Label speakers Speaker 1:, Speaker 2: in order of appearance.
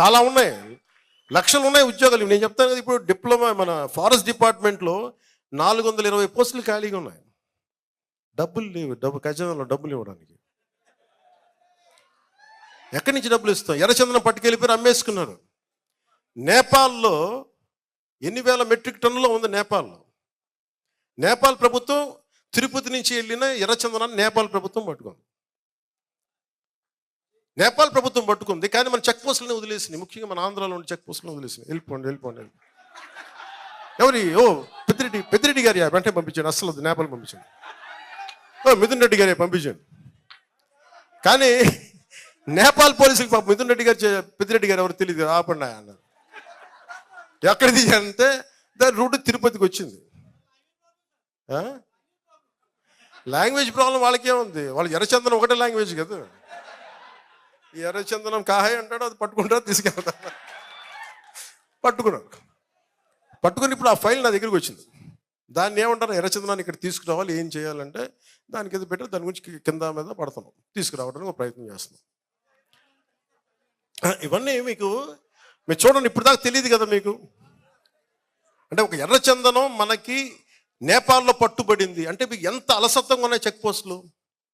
Speaker 1: చాలా ఉన్నాయి. లక్షలు ఉన్నాయి ఉద్యోగాలు. నేను చెప్తాను కదా ఇప్పుడు డిప్లొమా మన ఫారెస్ట్ డిపార్ట్మెంట్లో నాలుగు వందల ఇరవై పోస్టులు ఖాళీగా ఉన్నాయి. డబ్బులు లేవు. డబ్బు ఖజానాలో డబ్బులు ఇవ్వడానికి. ఎక్కడి నుంచి డబ్బులు ఇస్తాం? ఎర్రచందనం పట్టుకెళ్ళిపోయి అమ్మేసుకున్నారు నేపాల్లో ఎన్ని వేల మెట్రిక్ టన్నులో ఉంది నేపాల్లో? నేపాల్ ప్రభుత్వం తిరుపతి నుంచి వెళ్ళిన ఎర్రచందనాన్ని నేపాల్ ప్రభుత్వం పట్టుకుంది. నేపాల్ ప్రభుత్వం పట్టుకుంది కానీ మన చెక్ పోస్టులను వదిలేసింది. ముఖ్యంగా మన ఆంధ్రాలో ఉన్న చెక్ పోస్టులను వదిలేసింది. వెళ్ళిపోండి వెళ్ళిపోండి ఎవరి? ఓ పెద్దిరెడ్డి పెద్దిరెడ్డి గారి వెంటనే పంపించండి. అసలు నేపాల్ పంపించండి. ఓ మిథున్ రెడ్డి గారి పంపించండి. కానీ నేపాల్ పోలీసులకు పాప మిథున్ రెడ్డి గారు పెద్దిరెడ్డి గారు ఎవరు తెలియదు ఆపండి అన్నారు. ఎక్కడిది అంటే దాని రూట్ తిరుపతికి వచ్చింది. ఆ? లాంగ్వేజ్ ప్రాబ్లం వాళ్ళకే ఉంది వాళ్ళు ఎర్రచందనం ఒకటే లాంగ్వేజ్ కదా. ఈ ఎర్రచందనం కాహాయ్ అంటాడు అది పట్టుకుంటా తీసుకెళ్తా పట్టుకున్నాడు. పట్టుకుని ఇప్పుడు ఆ ఫైల్ నా దగ్గరికి వచ్చింది. దాన్ని ఏమంటారు? ఎర్రచందనాన్ని ఇక్కడ తీసుకురావాలి. ఏం చేయాలంటే దానికి ఏదో పెట్టి దాని గురించి కింద మీద పడుతున్నాం. తీసుకురావడానికి ఒక ప్రయత్నం చేస్తున్నాం. ఇవన్నీ మీకు మీరు చూడండి ఇప్పుడు దాకా తెలియదు కదా మీకు. అంటే ఒక ఎర్రచందనం మనకి నేపాల్లో పట్టుబడింది. అంటే మీకు ఎంత అలసత్వంగా ఉన్నాయి చెక్ పోస్టులు?